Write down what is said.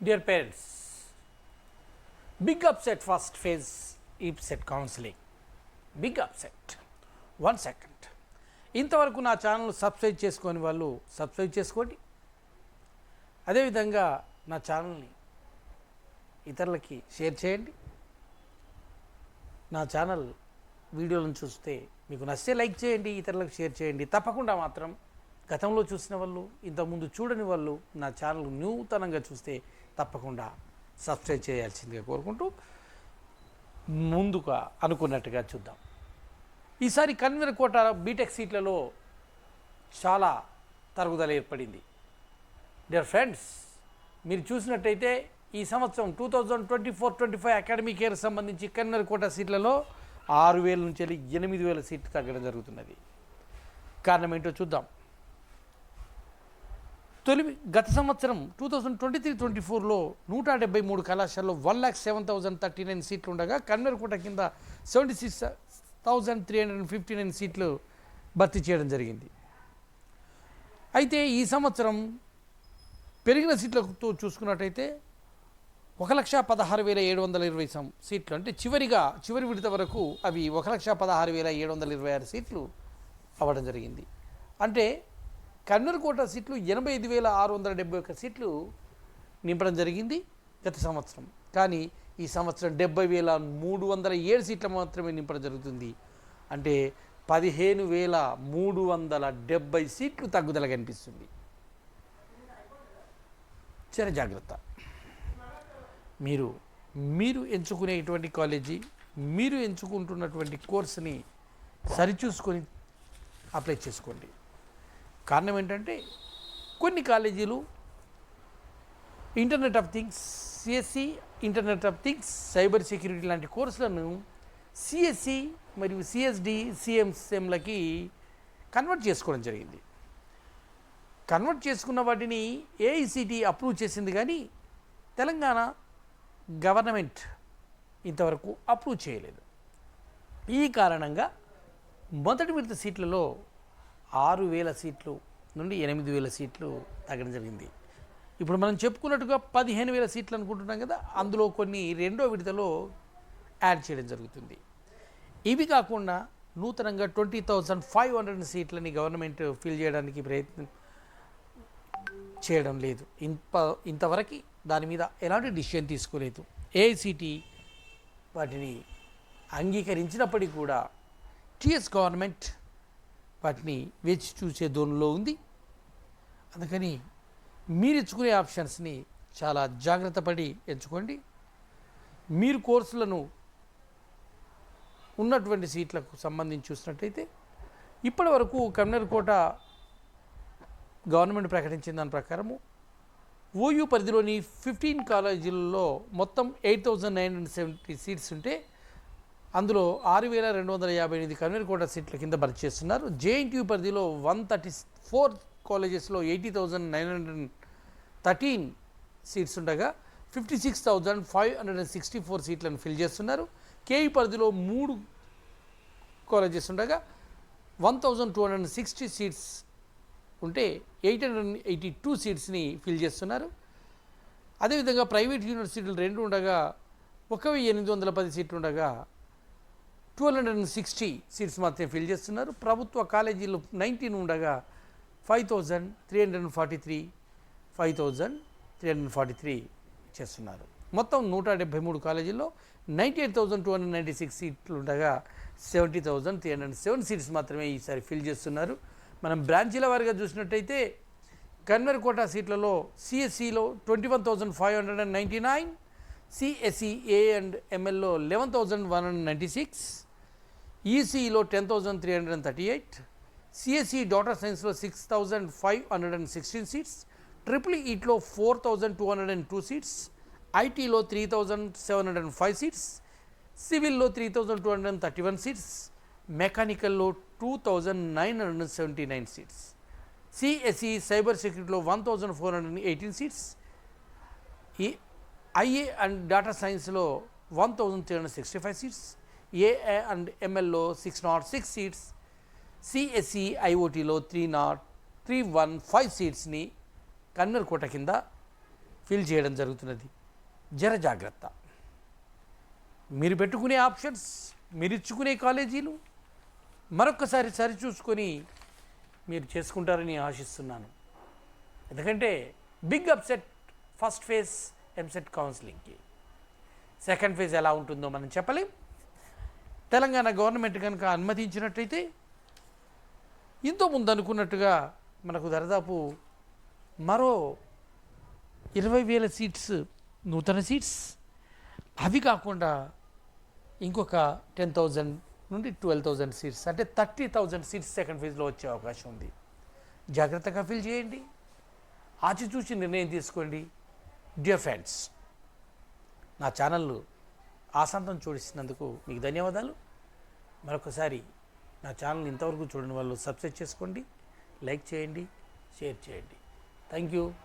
Dear parents, big upset first phase IPSET counseling. Big upset one second ఇంతవరకు నా channel subscribe చేసుకొని వాళ్ళు subscribe చేసుకోండి. అదేవిధంగా నా ఛానల్ని ఇతరులకి షేర్ చేయండి. నా ఛానల్ వీడియోలను చూస్తే మీకు నచ్చితే లైక్ చేయండి ఇతరులకు షేర్ చేయండి. తప్పకుండా మాత్రం గతంలో చూసిన వాళ్ళు ఇంతకుముందు చూడని వాళ్ళు నా ఛానల్ నూతనంగా చూస్తే తప్పకుండా సబ్స్క్రైబ్ చేయాల్సిందిగా కోరుకుంటూ ముందుగా అనుకున్నట్టుగా చూద్దాం. ఈసారి కన్వీనర్ కోట బీటెక్ సీట్లలో చాలా తరుగుదల ఏర్పడింది. డియర్ ఫ్రెండ్స్ మీరు చూసినట్టయితే ఈ సంవత్సరం two thousand twenty four twenty five academic year సంబంధించి కన్నర్ కోట సీట్లలో ఆరు వేల నుంచి వెళ్ళి ఎనిమిది వేల సీట్లు తగ్గడం జరుగుతున్నది. కారణం ఏంటో చూద్దాం. తొలి గత సంవత్సరం two thousand twenty three twenty ఫోర్లో నూట డెబ్బై మూడు కళాశాలలో one lakh seven thousand thirty nine సీట్లు ఉండగా కన్వీనర్ కింద seventy six thousand three hundred fifty nine సీట్లు భర్తీ చేయడం జరిగింది. అయితే ఈ సంవత్సరం పెరిగిన సీట్లతో చూసుకున్నట్టయితే ఒక లక్ష పదహారు వేల ఏడు వందల ఇరవై సం సీట్లు అంటే చివరిగా చివరి విడత వరకు అవి ఒక లక్ష పదహారు వేల ఏడు వందల ఇరవై ఆరు సీట్లు అవ్వడం జరిగింది. అంటే కన్నెరకోట సీట్లు ఎనభై ఐదు వేల ఆరు వందల డెబ్బై ఒక్క సీట్లు నింపడం జరిగింది గత సంవత్సరం. కానీ ఈ సంవత్సరం డెబ్బై వేల మూడు వందల ఏడు సీట్లు మాత్రమే నింపడం జరుగుతుంది. అంటే పదిహేను వేల మూడు వందల డెబ్బై సీట్లు తగ్గుదల కనిపిస్తుంది. చిన్న జాగ్రత్త. మీరు మీరు ఎంచుకునేటువంటి కాలేజీ మీరు ఎంచుకుంటున్నటువంటి కోర్సుని సరిచూసుకొని అప్లై చేసుకోండి. కారణం ఏంటంటే కొన్ని కాలేజీలు internet of things CSC internet of things cyber security లాంటి కోర్సులను సిఎస్సి మరియు సిఎస్డి సిఎంసిఎంలకి కన్వర్ట్ చేసుకోవడం జరిగింది. కన్వర్ట్ చేసుకున్న వాటిని ఏఐసిటి అప్రూవ్ చేసింది కానీ తెలంగాణ గవర్నమెంట్ ఇంతవరకు అప్రూవ్ చేయలేదు. ఈ కారణంగా మొదటి విడత సీట్లలో ఆరు వేల సీట్లు నుండి ఎనిమిది వేల సీట్లు తగ్గడం జరిగింది. ఇప్పుడు మనం చెప్పుకున్నట్టుగా పదిహేను వేల సీట్లు అనుకుంటున్నాం కదా అందులో కొన్ని రెండో విడతలో యాడ్ చేయడం జరుగుతుంది. ఇవి కాకుండా నూతనంగా ట్వంటీ థౌజండ్ ఫైవ్ హండ్రెడ్ సీట్లని గవర్నమెంట్ ఫిల్ చేయడానికి ప్రయత్నం చేయడం లేదు. ఇంత ఇంతవరకు దాని మీద ఎలాంటి డిసిషన్ తీసుకోలేదు. ఏఐసిటి వాటిని అంగీకరించినప్పటికీ కూడా టీఎస్ గవర్నమెంట్ వాటిని వేచి చూసే ధోరణిలో ఉంది. అందుకని మీరు ఎంచుకునే ఆప్షన్స్ని చాలా జాగ్రత్త పడి ఎంచుకోండి. మీరు కోర్సులను ఉన్నటువంటి సీట్లకు సంబంధించి చూసినట్టయితే ఇప్పటి వరకు కమ్నర్ కోట గవర్నమెంట్ ప్రకటించిన దాని ప్రకారము ఓయూ పరిధిలోని ఫిఫ్టీన్ కాలేజీలలో మొత్తం eight thousand nine hundred seventy seats ఉంటే అందులో ఆరు వేల రెండు వందల యాభై ఎనిమిది కన్వీనర్ కోట సీట్ల కింద భర్తీ చేస్తున్నారు జేఎన్టీయూ పరిధిలో వన్ థర్టీ ఫోర్ కాలేజెస్లో eighty thousand nine hundred thirteen seats ఉండగా fifty six thousand five hundred and sixty four సీట్లను ఫిల్ చేస్తున్నారు. కేఈ పరిధిలో మూడు కాలేజెస్ ఉండగా one thousand two hundred sixty seats ఉంటే ఎయిట్ హండ్రెడ్ ఎయిటీ టూ సీట్స్ని ఫిల్ చేస్తున్నారు. అదేవిధంగా ప్రైవేట్ యూనివర్సిటీలు రెండు ఉండగా ఒక వెయ్యి ఎనిమిది వందల పది సీట్లు ఉండగా two hundred and sixty seats మాత్రమే ఫిల్ చేస్తున్నారు. ప్రభుత్వ కాలేజీలు నైన్టీన్ ఉండగా five thousand three hundred and forty three five thousand three hundred forty three చేస్తున్నారు. మొత్తం నూట డెబ్బై మూడు కాలేజీల్లో ninety eight thousand two hundred ninety six సీట్లు ఉండగా seventy thousand three hundred seven seats మాత్రమే ఈసారి ఫిల్ చేస్తున్నారు. మనం బ్రాంచీల వారిగా చూసినట్టయితే కన్వర్ కోటా సీట్లలో సిఎస్సిలో twenty one thousand five hundred and ninety nine CSC A and ఎంఎల్లో eleven thousand one hundred ninety six ఈసీఈలో ten thousand three hundred and thirty eight CSE data సైన్స్లో six thousand five hundred and sixteen seats triple ఈట్లో four thousand two hundred and two seats ఐటీలో three thousand seven hundred and five seats సివిల్లో three thousand two hundred and thirty one seats మెకానికల్లో two thousand nine hundred and seventy nine seats CSE cyber సెక్యూరిటీలో one thousand four hundred and eighteen seats ఈ AI and data సైన్స్లో one thousand three hundred sixty five seats A and ఎంఎల్లో six nought six seats CSC ఐఓటీలో three nought three one five సీట్స్ని convener quota కింద fill చేయడం జరుగుతున్నది. జర జాగ్రత్త. మీరు పెట్టుకునే options మీరు ఇచ్చుకునే కాలేజీలు మరొకసారి సరిచూసుకొని మీరు చేసుకుంటారని ఆశిస్తున్నాను. ఎందుకంటే big upset first phase EAMCET కౌన్సిలింగ్కి second phase ఎలా ఉంటుందో మనం చెప్పలేం. తెలంగాణ గవర్నమెంట్ కనుక అనుమతించినట్టయితే ఇంతో ముందు అనుకున్నట్టుగా మనకు దరిదాపు మరో ఇరవై వేల సీట్స్ నూతన సీట్స్. అవి కాకుండా ఇంకొక టెన్ థౌజండ్ నుండి ట్వెల్వ్ థౌజండ్ సీట్స్ అంటే థర్టీ థౌజండ్ సీట్స్ సెకండ్ ఫేజ్లో వచ్చే అవకాశం ఉంది. జాగ్రత్తగా ఫిల్ చేయండి. ఆచితూచి నిర్ణయం తీసుకోండి. డియర్ ఫ్రెండ్స్ నా ఛానల్ ఆసంతం చూడిస్తున్నందుకు మీకు ధన్యవాదాలు. మరొకసారి నా ఛానల్ ఇంతవరకు చూడని వాళ్ళు సబ్స్క్రైబ్ చేసుకోండి లైక్ చేయండి షేర్ చేయండి. Thank you.